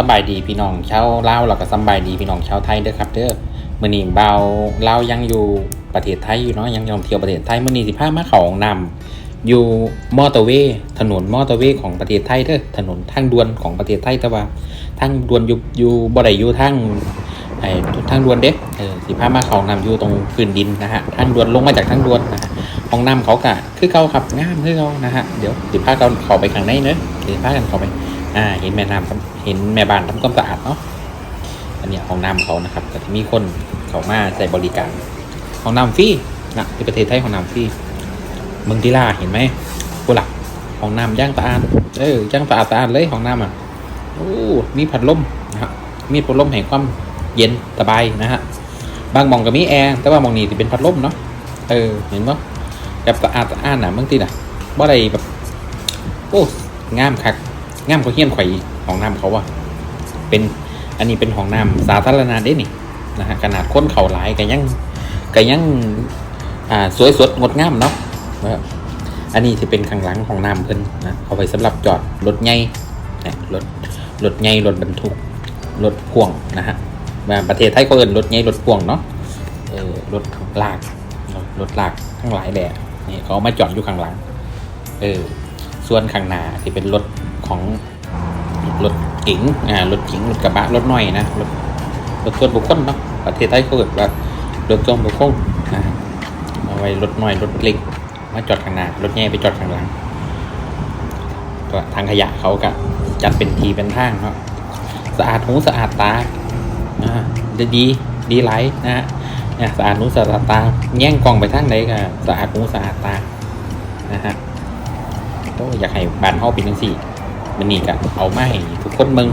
สบายดีพี่น้องชาวลาวแล้วก็สบายดีพี่น้องชาวไทยเด้อครับเด้อมื้อนี้เบาลาวยังอยู่ประเทศไทยอยู่เนาะยังท่องเที่ยวประเทศไทยมื้อนี้สิพามาเขาองน้ำอยู่มอเตอร์เวย์ถนนมอเตอร์เวย์ของประเทศไทยเด้อถนนทางด่วนของประเทศไทยแต่ว่าทางด่วนอยู่อยู่บ่ได้อยู่ทางไอ้ทางด่วนเด้เออสิพามาเขาห้องน้ำอยู่ตรงพื้นดินนะฮะทางด่วนลงมาจากทางด่วนนะฮะห้องน้ำเขาก็คือเก่าครับงามคือเก่านะฮะเดี๋ยวสิพากันเข้าไปข้างในเนอะเดี๋ยวพากันเข้าไป อ่า เห็นแม่น้ำเห็นแม่บ้านทำความสะอาดเนาะ อันนี้ห้องน้ำเขานะครับก็จะมีคนเขามาใส่บริการห้องน้ำฟรีนะในประเทศไทยห้องน้ำฟรีเมืองทิล่าเห็นไหมกูหลักห้องน้ำย่างสะอาด เออย่างสะอาดสะอาดเลยห้องน้ำอะ โอ้ มีพัดลมนะครับมีพัดลมแห่งความเย็นสบายนะฮะ บางมองก็มีแอร์ แต่ว่ามองนี้จะเป็นพัดลมเนาะ เออ เห็นปะแบบสะอาดสะอาดนะบางทีน่ะบ่ได้แบบ โอ้ งามคัก งามกว่าเฮียนข่อยของน้ำเขาว่าเป็นอันนี้เป็นของน้ำสาธารณะเด้นี่นะฮะขนาดค้นเข่าหลายก็ยังก็ยังอ่าสวยสดงดงามเนาะอันนี้ที่เป็นข้างหลังของน้ำเพิ่นนะเอาไว้สำหรับจอดรถใหญ่นะรถรถใหญ่รถบรรทุกรถพ่วงนะฮะมาประเทศไทยก็เอินรถใหญ่รถพ่วงเนาะเออรถลากรถลากทั้งหลายแหละนี่เขาเอามาจอดอยู่ข้างหลัง เออส่วนข้างหน้าที่เป็นรถ ของรถเก๋งอ่ารถเก๋งรถกระบะรถน้อยนะรถรถส่วนบุคคลเนาะประเทศไทยเขาเกิดว่ารถส่วนบุคคลนะเอาไว้รถน้อยรถเล็กมาจอดข้างหน้ารถใหญ่ไปจอดข้างหลังก็ทางขยะเขาก็จัดเป็นทีเป็นทางเนาะสะอาดหูสะอาดตาอ่าดีดีดีไหลนะฮะเนี่ยสะอาดหูสะอาดตาแย่งกล้องไปทางไหนก็สะอาดหูสะอาดตานะฮะโอ้อยากให้บ้านเฮาเป็นจังซี่ มันนี่ก็เอามาให้ทุกคนเบิง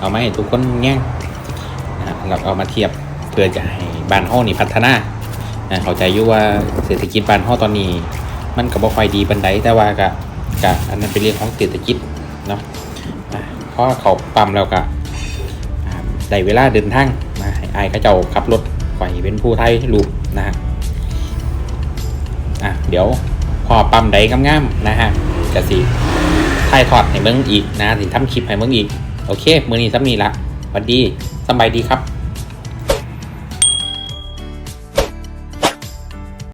เอามาให้ทุกคนแง่งนะฮะแล้วเอามาเทียบเพื่อจะให้บ้านเฮานี่พัฒนาเข้าใจอยู่ว่าเศรษฐกิจบ้านเฮาตอนนี้ มันก็บ่ค่อยดีปานใดแต่ว่าก็ก็อันนั้นเป็นเรื่องของเศรษฐกิจเนาะอ่าพอเขาปั๊มแล้วก็ได้เวลาเดินทางมาให้อาเขาเจ้าขับรถไปเป็นผู้ไทยลูกนะฮะอะเดี๋ยวพอปั๊มใดงามๆนะฮะกะสิ ถ่ายทอดให้เบิ่งอีกนะสิทำคลิปให้เบิ่งอีก โอเค มือนี้ซ้ำนี้ละสวัสดีสบายดีครับ